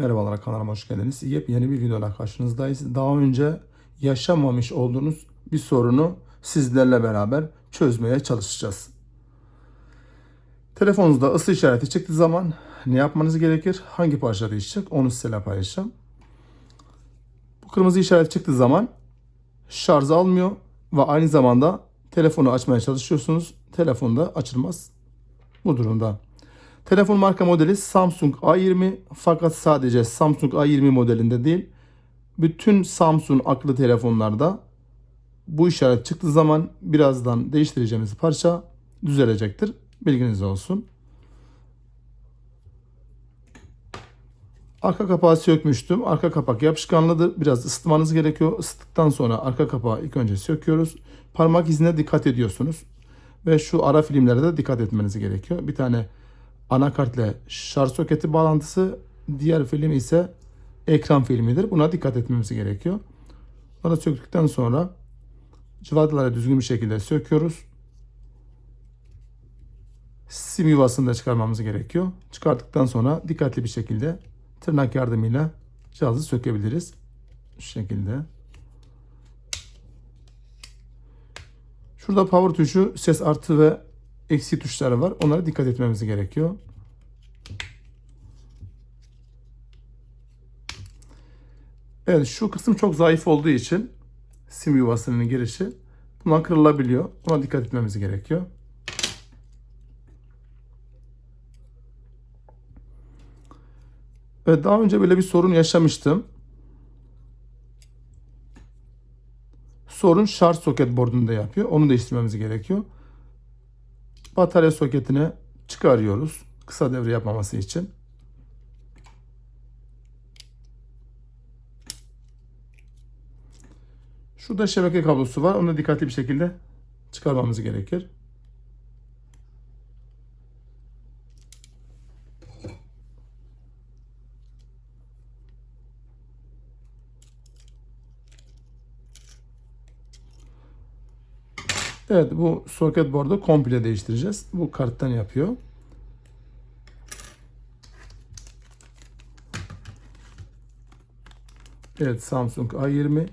Merhabalar kanalıma hoş geldiniz. Yepyeni bir videoyla karşınızdayız. Daha önce yaşamamış olduğunuz bir sorunu sizlerle beraber çözmeye çalışacağız. Telefonunuzda ısı işareti çıktığı zaman ne yapmanız gerekir? Hangi parça değişecek? Onu sizinle paylaşacağım. Bu kırmızı işaret çıktığı zaman şarj almıyor ve aynı zamanda telefonu açmaya çalışıyorsunuz. Telefonda açılmaz. Bu durumda. Telefon marka modeli Samsung A20 fakat sadece Samsung A20 modelinde değil bütün Samsung akıllı telefonlarda bu işaret çıktığı zaman birazdan değiştireceğimiz parça düzelecektir. Bilginiz olsun. Arka kapağı sökmüştüm. Arka kapak yapışkanlıdır. Biraz ısıtmanız gerekiyor. Isıttıktan sonra arka kapağı ilk önce söküyoruz. Parmak izine dikkat ediyorsunuz. Ve şu ara filmlere de dikkat etmeniz gerekiyor. Bir tane anakartla şarj soketi bağlantısı. Diğer film ise ekran filmidir. Buna dikkat etmemiz gerekiyor. Bunları söktükten sonra cıvataları düzgün bir şekilde söküyoruz. Sim yuvasını da çıkarmamız gerekiyor. Çıkarttıktan sonra dikkatli bir şekilde tırnak yardımıyla cihazı sökebiliriz. Şu şekilde. Şurada power tuşu, ses artı ve eksi tuşları var. Onlara dikkat etmemiz gerekiyor. Evet şu kısım çok zayıf olduğu için sim yuvasının girişi buna kırılabiliyor. Buna dikkat etmemiz gerekiyor. Evet daha önce böyle bir sorun yaşamıştım. Sorun şarj soket bordunda yapıyor. Onu değiştirmemiz gerekiyor. Batarya soketine çıkarıyoruz. Kısa devre yapmaması için. Şurada şebeke kablosu var. Onu dikkatli bir şekilde çıkarmamız gerekir. Evet bu soket board'u komple değiştireceğiz. Bu karttan yapıyor. Evet Samsung A20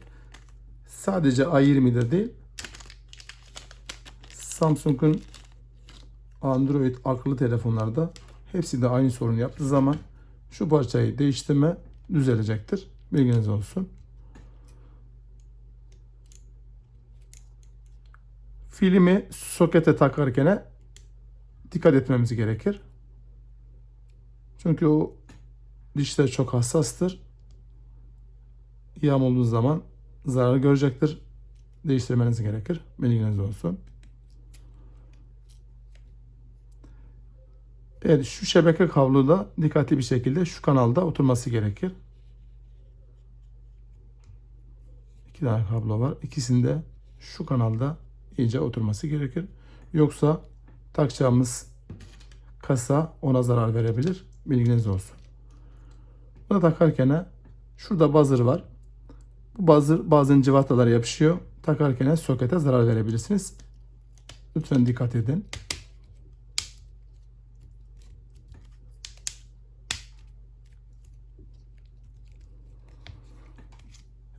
sadece A20'de değil Samsung'un Android akıllı telefonlarda hepsi de aynı sorunu yaptığı zaman şu parçayı değiştirme düzelecektir. Bilginiz olsun. Filmi sokete takarken dikkat etmemiz gerekir. Çünkü o dişler çok hassastır. Yağm olduğu zaman zarar görecektir. Değiştirmeniz gerekir. Bilginiz olsun. Evet şu şebeke kablo da dikkatli bir şekilde şu kanalda oturması gerekir. İki tane kablo var. İkisinde şu kanalda iyice oturması gerekir. Yoksa takacağımız kasa ona zarar verebilir. Bilginiz olsun. Bunu takarken şurada buzzer var. Bu buzzer bazen cıvatalara yapışıyor. Takarken sokete zarar verebilirsiniz. Lütfen dikkat edin.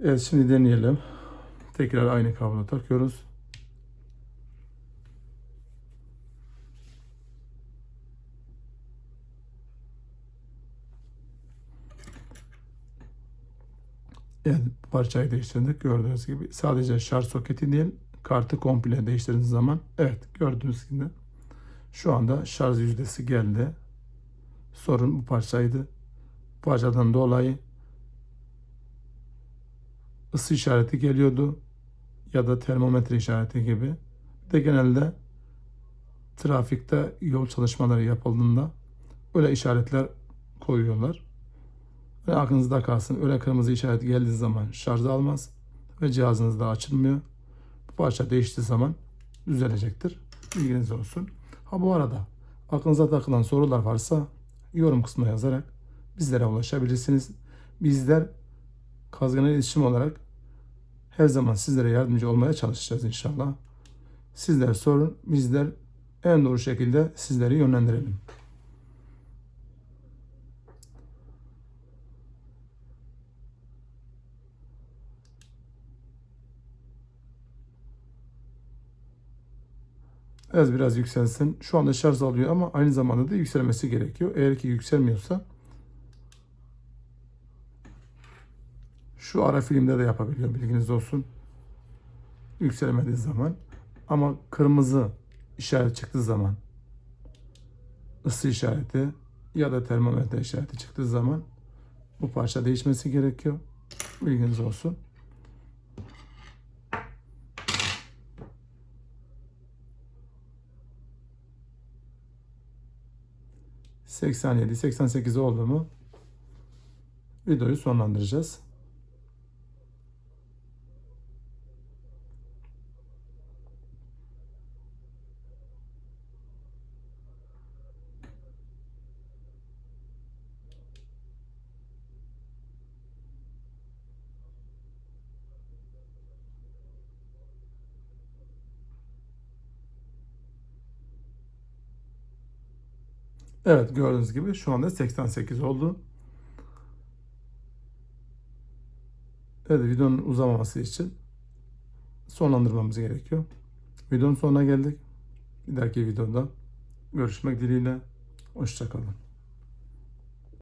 Evet şimdi deneyelim. Tekrar aynı kablo takıyoruz. Evet parçayı değiştirdik gördüğünüz gibi. Sadece şarj soketi değil kartı komple değiştirdiğiniz zaman evet gördüğünüz gibi şu anda şarj yüzdesi geldi. Sorun bu parçaydı. Bu parçadan dolayı ısı işareti geliyordu ya da termometre işareti gibi. Bir de genelde trafikte yol çalışmaları yapıldığında öyle işaretler koyuyorlar. Ve aklınızda kalsın. Öyle kırmızı işaret geldiği zaman şarj almaz ve cihazınız da açılmıyor. Bu parça değiştiği zaman düzelecektir. Bilginiz olsun. Ha bu arada aklınıza takılan sorular varsa yorum kısmına yazarak bizlere ulaşabilirsiniz. Bizler Kazgın iletişim olarak her zaman sizlere yardımcı olmaya çalışacağız inşallah. Sizler sorun, bizler en doğru şekilde sizleri yönlendirelim. Az biraz yükselsin. Şu anda şarj alıyor ama aynı zamanda da yükselmesi gerekiyor. Eğer ki yükselmiyorsa şu ara filmde de yapabiliyor bilginiz olsun. Yükselmediği zaman. Ama kırmızı işaret çıktığı zaman ısı işareti ya da termometre işareti çıktığı zaman bu parça değişmesi gerekiyor. Bilginiz olsun. ...87, 88 oldu mu... ...videoyu sonlandıracağız. Evet gördüğünüz gibi şu anda 88 oldu. Evet videonun uzamaması için sonlandırmamız gerekiyor. Videonun sonuna geldik. Bir dahaki videoda görüşmek dileğiyle. Hoşçakalın.